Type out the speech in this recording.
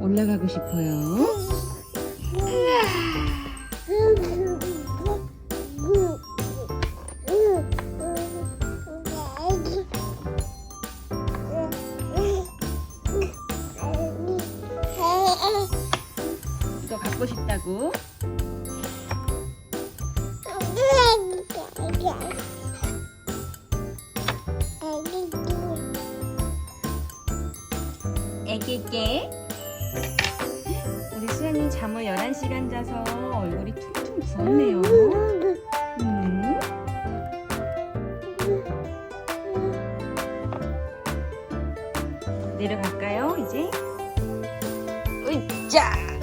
올라가고 싶어요. 이거 갖고 싶다고? 애기게. 우리 수연이 잠을 11시간 자서 얼굴이 퉁퉁 부었네요. 음. 내려갈까요, 이제? 으이짜!